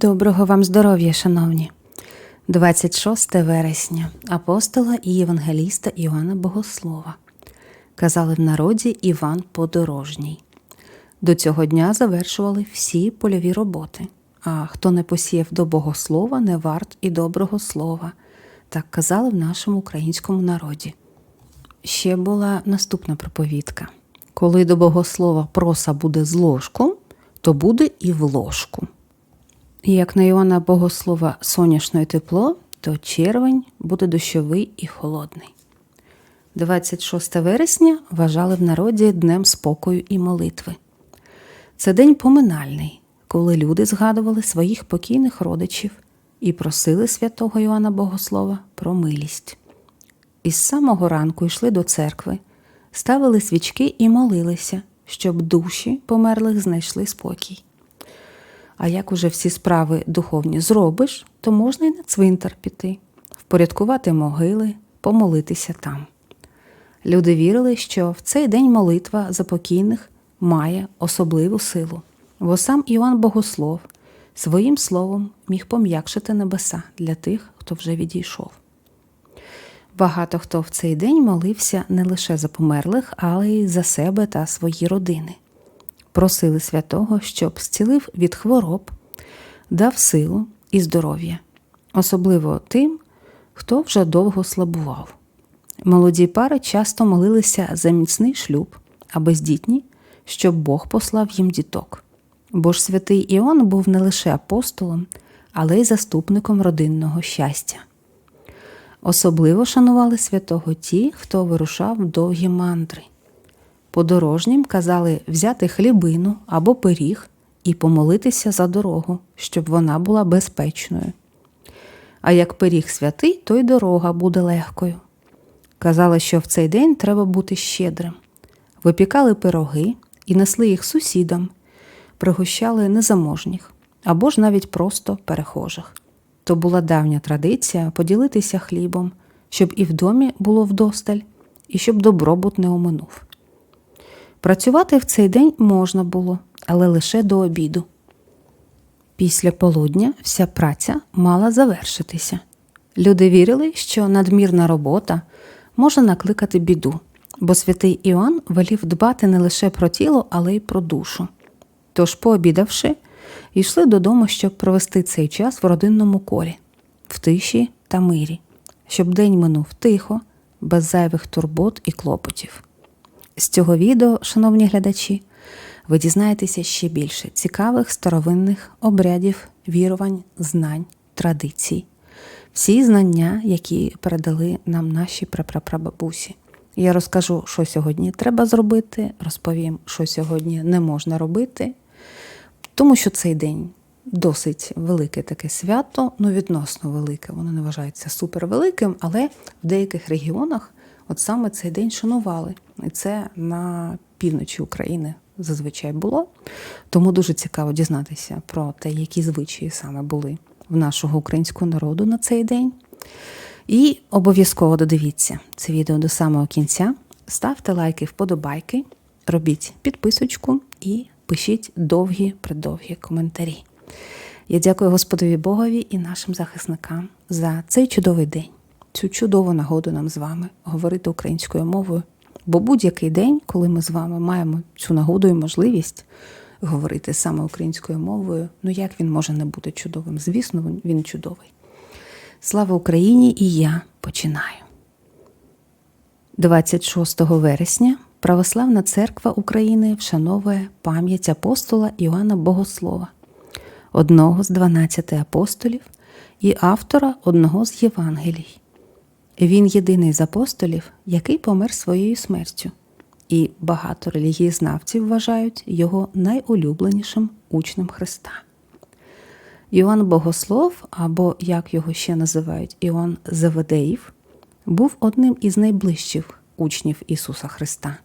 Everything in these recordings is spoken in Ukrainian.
Доброго вам здоров'я, шановні. 26 вересня апостола і євангеліста Іоанна Богослова. Казали в народі Іван Подорожній. До цього дня завершували всі польові роботи. А хто не посіяв до богослова, не варт і доброго слова. Так казали в нашому українському народі. Ще була наступна проповідка. Коли до богослова проса буде з ложку, то буде і в ложку. І Як на Іоанна Богослова соняшне тепло, то червень буде дощовий і холодний. 26 вересня вважали в народі Днем спокою і молитви. Це день поминальний, коли люди згадували своїх покійних родичів і просили святого Іоанна Богослова про милість. Із самого ранку йшли до церкви, ставили свічки і молилися, щоб душі померлих знайшли спокій. А як уже всі справи духовні зробиш, то можна й на цвинтар піти, впорядкувати могили, помолитися там. Люди вірили, що в цей день молитва за покійних має особливу силу, бо сам Іоанн Богослов своїм словом міг пом'якшити небеса для тих, хто вже відійшов. Багато хто в цей день молився не лише за померлих, але й за себе та свої родини. Просили святого, щоб зцілив від хвороб, дав силу і здоров'я, особливо тим, хто вже довго слабував. Молоді пари часто молилися за міцний шлюб, а бездітні, щоб Бог послав їм діток. Бо ж святий Іон був не лише апостолом, але й заступником родинного щастя. Особливо шанували святого ті, хто вирушав довгі мандри. Подорожнім казали взяти хлібину або пиріг і помолитися за дорогу, щоб вона була безпечною. А як пиріг святий, то й дорога буде легкою. Казали, що в цей день треба бути щедрим. Випікали пироги і несли їх сусідам, пригощали незаможніх або ж навіть просто перехожих. То була давня традиція поділитися хлібом, щоб і в домі було вдосталь, і щоб добробут не оминув. Працювати в цей день можна було, але лише до обіду. Після полудня вся праця мала завершитися. Люди вірили, що надмірна робота може накликати біду, бо святий Іоанн велів дбати не лише про тіло, але й про душу. Тож, пообідавши, йшли додому, щоб провести цей час в родинному колі, в тиші та мирі, щоб день минув тихо, без зайвих турбот і клопотів. З цього відео, шановні глядачі, ви дізнаєтеся ще більше цікавих старовинних обрядів, вірувань, знань, традицій, всі знання, які передали нам наші прапрапрабабусі. Я розкажу, що сьогодні треба зробити, розповім, що сьогодні не можна робити, тому що цей день досить велике таке свято, ну відносно велике, воно не вважається супервеликим, але в деяких регіонах от саме цей день шанували. І це на півночі України зазвичай було. Тому дуже цікаво дізнатися про те, які звичаї саме були в нашого українського народу на цей день. І обов'язково додивіться це відео до самого кінця. Ставте лайки, вподобайки, робіть підписочку і пишіть довгі придовгі коментарі. Я дякую Господові Богові і нашим захисникам за цей чудовий день, цю чудову нагоду нам з вами говорити українською мовою. Бо будь-який день, коли ми з вами маємо цю нагоду і можливість говорити саме українською мовою, ну як він може не бути чудовим? Звісно, він чудовий. Слава Україні! І я починаю. 26 вересня Православна церква України вшановує пам'ять апостола Іоанна Богослова, одного з 12 апостолів і автора одного з Євангелій. Він єдиний з апостолів, який помер своєю смертю, і багато релігієзнавців вважають його найулюбленішим учнем Христа. Іоанн Богослов, або як його ще називають Іоанн Заведеїв, був одним із найближчих учнів Ісуса Христа.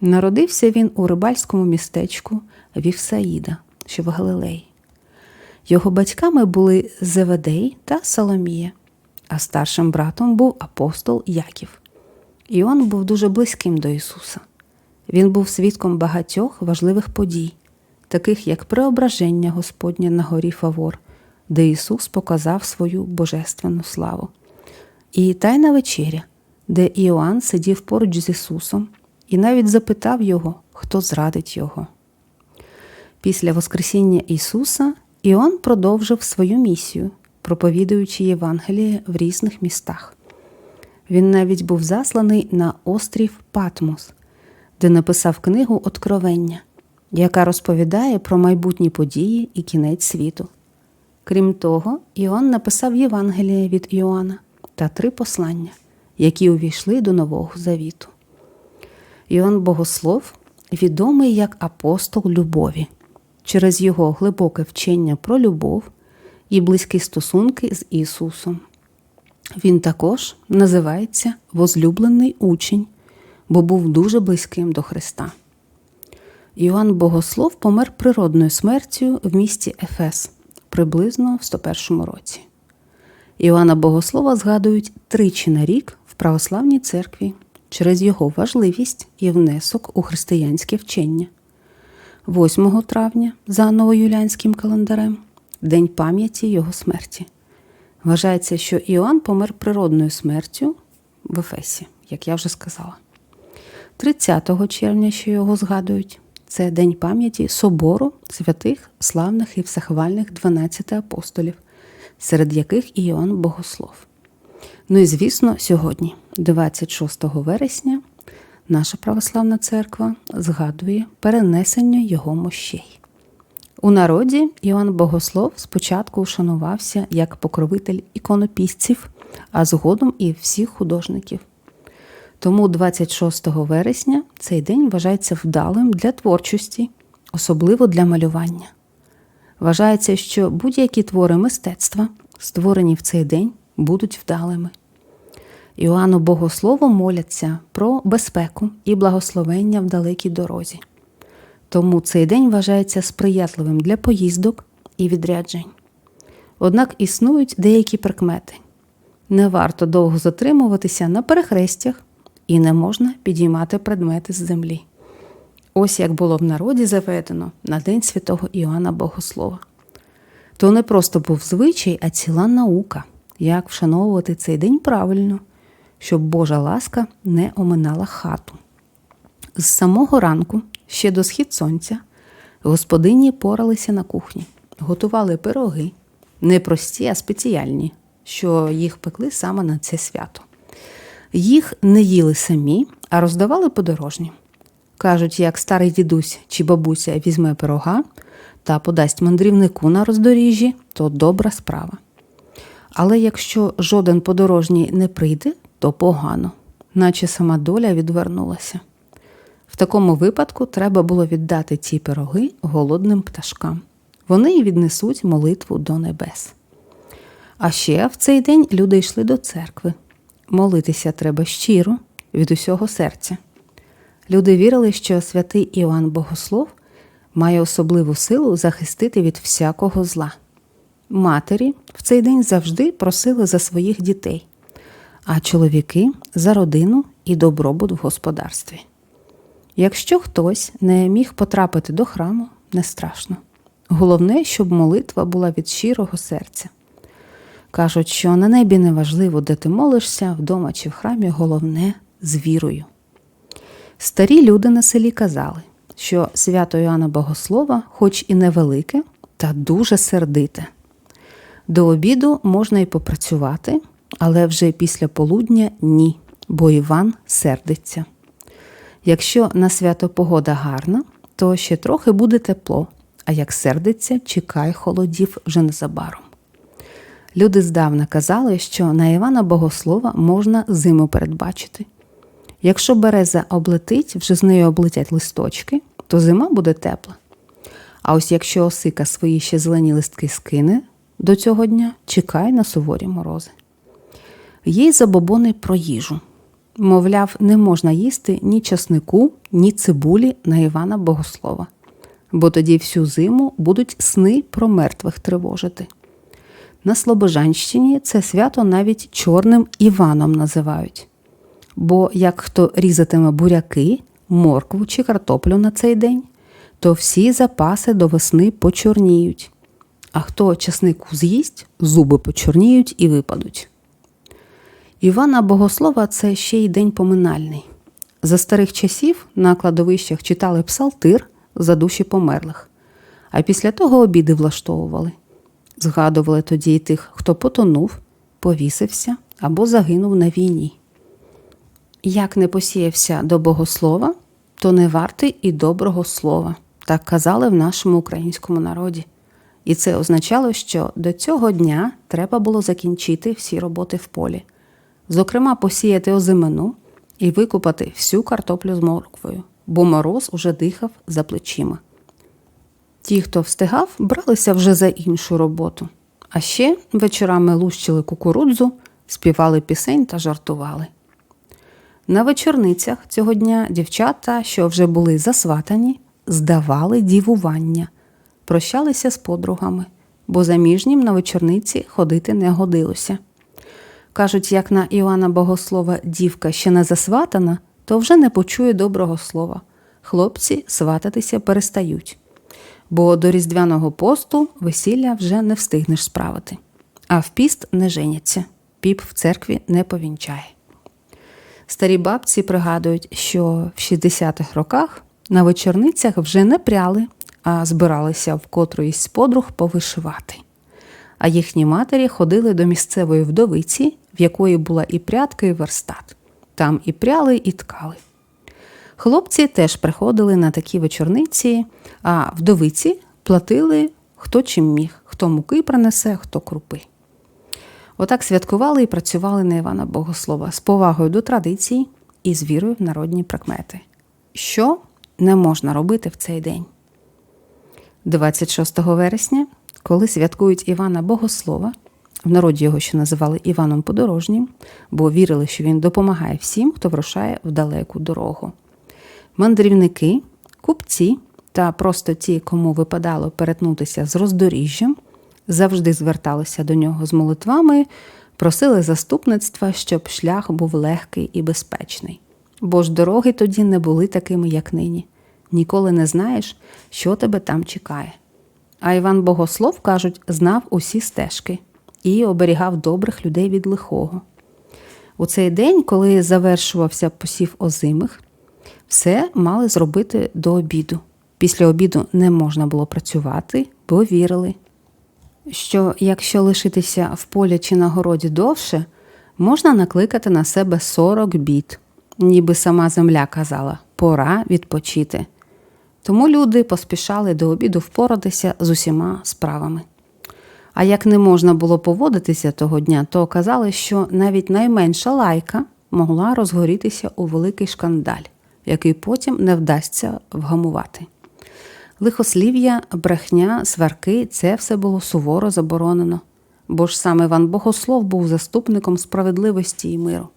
Народився він у рибальському містечку Вівсаїда, що в Галилеї. Його батьками були Зеведей та Соломія, а старшим братом був апостол Яків. Іоанн був дуже близьким до Ісуса. Він був свідком багатьох важливих подій, таких як преображення Господнє на горі Фавор де Ісус показав свою божественну славу, і Тайна вечеря, де Іоанн сидів поруч з Ісусом і навіть запитав Його, хто зрадить Його. Після Воскресіння Ісуса Іоанн продовжив свою місію, проповідуючи Євангеліє в різних містах. Він навіть був засланий на острів Патмос, де написав книгу Откровення, яка розповідає про майбутні події і кінець світу. Крім того, Іоанн написав Євангеліє від Іоанна та три послання, які увійшли до Нового Завіту. Іоанн Богослов відомий як апостол любові через його глибоке вчення про любов і близькі стосунки з Ісусом. Він також називається возлюблений учень, бо був дуже близьким до Христа. Іоанн Богослов помер природною смертю в місті Ефес приблизно в 101 році. Іоанна Богослова згадують тричі на рік в православній церкві через його важливість і внесок у християнське вчення. 8 травня за новоюліанським календарем День пам'яті його смерті. Вважається, що Іоанн помер природною смертю в Ефесі, як я вже сказала. 30 червня, що його згадують, це День пам'яті собору святих, славних і всехвальних 12 апостолів, серед яких Іоанн Богослов. Ну і звісно, сьогодні, 26 вересня, наша православна церква згадує перенесення його мощей. У народі Іоанн Богослов спочатку вшанувався як покровитель іконописців, а згодом і всіх художників. Тому 26 вересня цей день вважається вдалим для творчості, особливо для малювання. Вважається, що будь-які твори мистецтва, створені в цей день, будуть вдалими. Іоанну Богослову моляться про безпеку і благословення в далекій дорозі. Тому цей день вважається сприятливим для поїздок і відряджень. Однак існують деякі прикмети. Не варто довго затримуватися на перехрестях і не можна підіймати предмети з землі. Ось як було в народі заведено на День святого Іоанна Богослова. То не просто був звичай, а ціла наука, як вшановувати цей день правильно, щоб Божа ласка не оминала хату. З самого ранку, ще до схід сонця, господині поралися на кухні, готували пироги, не прості, а спеціальні, що їх пекли саме на це свято. Їх не їли самі, а роздавали подорожні. Кажуть, як старий дідусь чи бабуся візьме пирога та подасть мандрівнику на роздоріжжі, то добра справа. Але якщо жоден подорожній не прийде, то погано, наче сама доля відвернулася. В такому випадку треба було віддати ці пироги голодним пташкам. Вони й віднесуть молитву до небес. А ще в цей день люди йшли до церкви. Молитися треба щиро від усього серця. Люди вірили, що святий Іоанн Богослов має особливу силу захистити від всякого зла. Матері в цей день завжди просили за своїх дітей, а чоловіки за родину і добробут в господарстві. Якщо хтось не міг потрапити до храму, не страшно. Головне, щоб молитва була від щирого серця. Кажуть, що на небі не важливо, де ти молишся, вдома чи в храмі, головне з вірою. Старі люди на селі казали, що свято Іоанна Богослова, хоч і невелике, та дуже сердите. До обіду можна й попрацювати, але вже після полудня ні, бо Іван сердиться. Якщо на свято погода гарна, то ще трохи буде тепло, а як сердиться, чекай холодів вже незабаром. Люди здавна казали, що на Івана Богослова можна зиму передбачити. Якщо береза облетить, вже з нею облетять листочки, то зима буде тепла. А ось якщо осика свої ще зелені листки скине до цього дня, чекай на суворі морози. Є й забобони про їжу. Мовляв, не можна їсти ні часнику, ні цибулі на Івана Богослова, бо тоді всю зиму будуть сни про мертвих тривожити. На Слобожанщині це свято навіть Чорним Іваном називають. Бо як хто різатиме буряки, моркву чи картоплю на цей день, то всі запаси до весни почорніють. а хто часнику з'їсть, зуби почорніють і випадуть. Івана Богослова це ще й день поминальний. За старих часів на кладовищах читали псалтир за душі померлих, а після того обіди влаштовували. Згадували тоді й тих, хто потонув, повісився або загинув на війні. Як не посіявся до богослова, то не вартий і доброго слова, так казали в нашому українському народі. І це означало, що до цього дня треба було закінчити всі роботи в полі, зокрема, посіяти озимину і викупати всю картоплю з морквою, бо мороз уже дихав за плечима. Ті, хто встигав, бралися вже за іншу роботу, а ще вечорами лущили кукурудзу, співали пісень та жартували. На вечорницях цього дня дівчата, що вже були засватані, здавали дівування, прощалися з подругами, бо заміжнім на вечорниці ходити не годилося. Кажуть, як на Іоанна Богослова дівка ще не засватана, то вже не почує доброго слова. Хлопці свататися перестають, бо до Різдвяного посту весілля вже не встигнеш справити, а в піст не женяться, піп в церкві не повінчає. Старі бабці пригадують, що в 60-х роках на вечорницях вже не пряли, а збиралися в котроїсь з подруг повишивати. А їхні матері ходили до місцевої вдовиці, в якої була і прядка, і верстат. Там і пряли, і ткали. Хлопці теж приходили на такі вечорниці, а вдовиці платили хто чим міг, хто муки принесе, хто крупи. Отак святкували і працювали на Івана Богослова з повагою до традицій і з вірою в народні прикмети. Що не можна робити в цей день? 26 вересня, коли святкують Івана Богослова, в народі його ще називали Іваном Подорожнім, бо вірили, що він допомагає всім, хто врушає в далеку дорогу. Мандрівники, купці та просто ті, кому випадало перетнутися з роздоріжжям, завжди зверталися до нього з молитвами, просили заступництва, щоб шлях був легкий і безпечний. Бо ж дороги тоді не були такими, як нині. Ніколи не знаєш, що тебе там чекає. А Іван Богослов, кажуть, знав усі стежки і оберігав добрих людей від лихого. У цей день, коли завершувався посів озимих, все мали зробити до обіду. Після обіду не можна було працювати, бо вірили, що якщо лишитися в полі чи на городі довше, можна накликати на себе 40 бід, ніби сама земля казала пора відпочити. Тому люди поспішали до обіду впоратися з усіма справами. А як не можна було поводитися того дня, то казали, що навіть найменша лайка могла розгорітися у великий шкандаль, який потім не вдасться вгамувати. Лихослів'я, брехня, сварки це все було суворо заборонено, бо ж саме Іван Богослов був заступником справедливості і миру.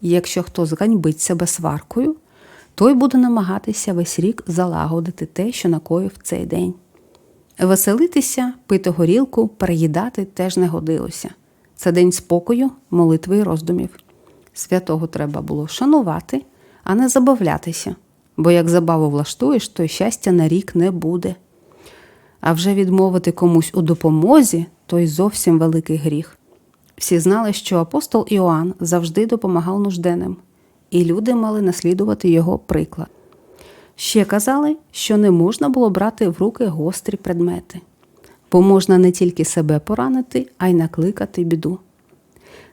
І якщо хтось ганьбить себе сваркою, той буде намагатися весь рік залагодити те, що накоїв цей день. Веселитися, пити горілку, переїдати теж не годилося. Це день спокою, молитви і роздумів. Святого треба було шанувати, а не забавлятися, бо як забаву влаштуєш, то щастя на рік не буде. А вже відмовити комусь у допомозі то й зовсім великий гріх. Всі знали, що апостол Іоанн завжди допомагав нужденним, і люди мали наслідувати його приклад. Ще казали, що не можна було брати в руки гострі предмети, бо можна не тільки себе поранити, а й накликати біду.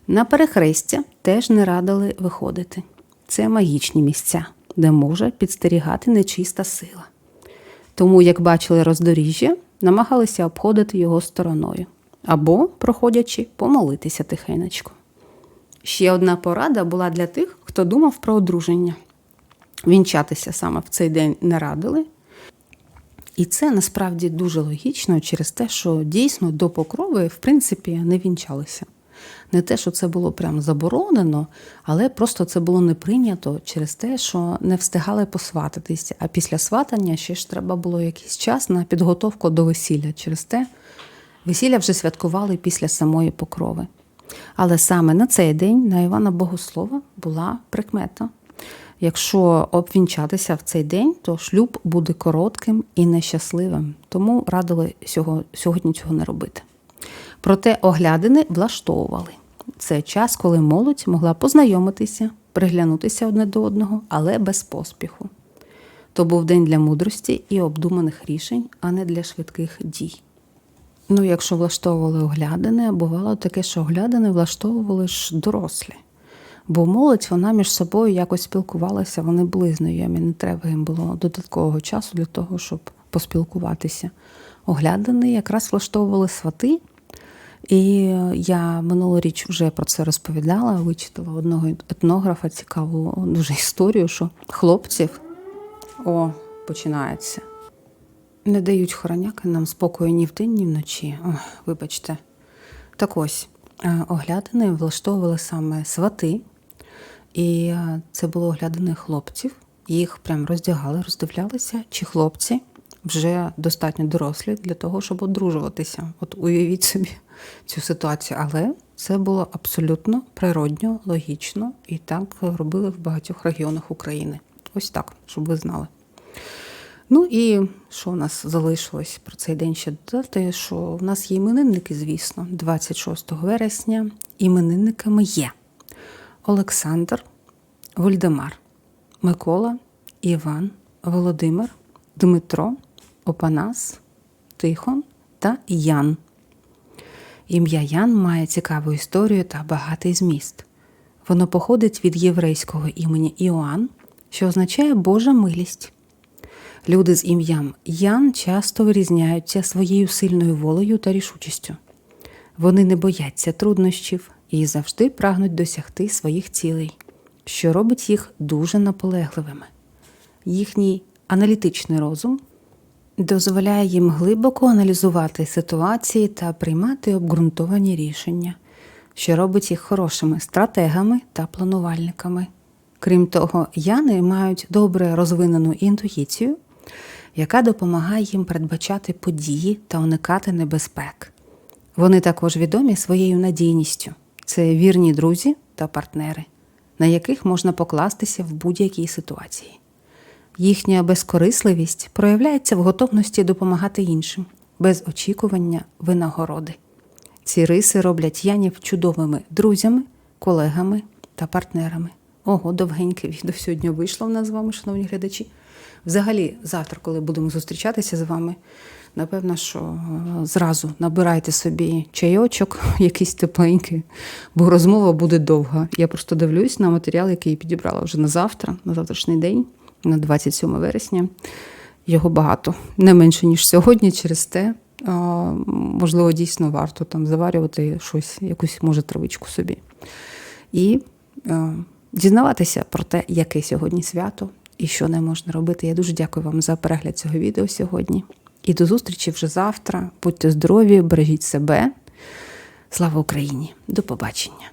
На перехрестя теж не радили виходити. Це магічні місця, де може підстерігати нечиста сила. Тому, як бачили роздоріжжя, намагалися обходити його стороною або, проходячи, помолитися тихенечко. Ще одна порада була для тих, хто думав про одруження. Вінчатися саме в цей день не радили. І це насправді дуже логічно через те, що дійсно до покрови, в принципі, не вінчалися. Не те, що це було прям заборонено, але просто це було не прийнято через те, що не встигали посвататися. А після сватання ще ж треба було якийсь час на підготовку до весілля. Через те весілля вже святкували після самої покрови. Але саме на цей день на Івана Богослова була прикмета. Якщо обвінчатися в цей день, то шлюб буде коротким і нещасливим, тому радили сього- сьогодні цього не робити. Проте оглядини влаштовували. Це час, коли молодь могла познайомитися, приглянутися одне до одного, але без поспіху. То був день для мудрості і обдуманих рішень, а не для швидких дій. Ну, якщо влаштовували оглядини, бувало таке, що оглядини влаштовували ж дорослі. Бо молодь вона між собою якось спілкувалася, вони були знайомі, не треба їм було додаткового часу для того, щоб поспілкуватися. Оглядини якраз влаштовували свати. І я минулоріч вже про це розповідала, вичитала одного етнографа цікаву дуже історію, що хлопців о, починається. Не дають хороняки нам спокою ні вдень, ні вночі. Ой, вибачте. Так ось, е, оглядини влаштовували саме свати, і е, це було оглядини хлопців. Їх прям роздягали, роздивлялися, чи хлопці вже достатньо дорослі для того, щоб одружуватися. От уявіть собі цю ситуацію. Але це було абсолютно природньо, логічно, і так робили в багатьох регіонах України. Ось так, щоб ви знали. Ну і що у нас залишилось про цей день ще додати, що в нас є іменинники, звісно, 26 вересня. Іменинниками є Олександр, Вольдемар, Микола, Іван, Володимир, Дмитро, Опанас, Тихон та Ян. Ім'я Ян має цікаву історію та багатий зміст. Воно походить від єврейського імені Іоанн, що означає Божа милість. Люди з ім'ям Ян часто вирізняються своєю сильною волею та рішучістю. Вони не бояться труднощів і завжди прагнуть досягти своїх цілей, що робить їх дуже наполегливими. Їхній аналітичний розум дозволяє їм глибоко аналізувати ситуації та приймати обґрунтовані рішення, що робить їх хорошими стратегами та планувальниками. Крім того, яни мають добре розвинену інтуїцію, яка допомагає їм передбачати події та уникати небезпек. Вони також відомі своєю надійністю. Це вірні друзі та партнери, на яких можна покластися в будь-якій ситуації. Їхня безкорисливість проявляється в готовності допомагати іншим, без очікування винагороди. Ці риси роблять Янів чудовими друзями, колегами та партнерами. Ого, довгеньке відео сьогодні вийшло в нас з вами, шановні глядачі. Взагалі, завтра, коли будемо зустрічатися з вами, напевно, що е, зразу набирайте собі чайочок, якийсь тепленький, бо розмова буде довга. Я просто дивлюсь на матеріал, який підібрала вже на завтра, на завтрашній день, на 27 вересня. Його багато, не менше, ніж сьогодні, через те. Можливо, дійсно варто там заварювати щось, якусь може травичку собі. І е, дізнаватися про те, яке сьогодні свято і що не можна робити. Я дуже дякую вам за перегляд цього відео сьогодні. І до зустрічі вже завтра. Будьте здорові, бережіть себе. Слава Україні! До побачення!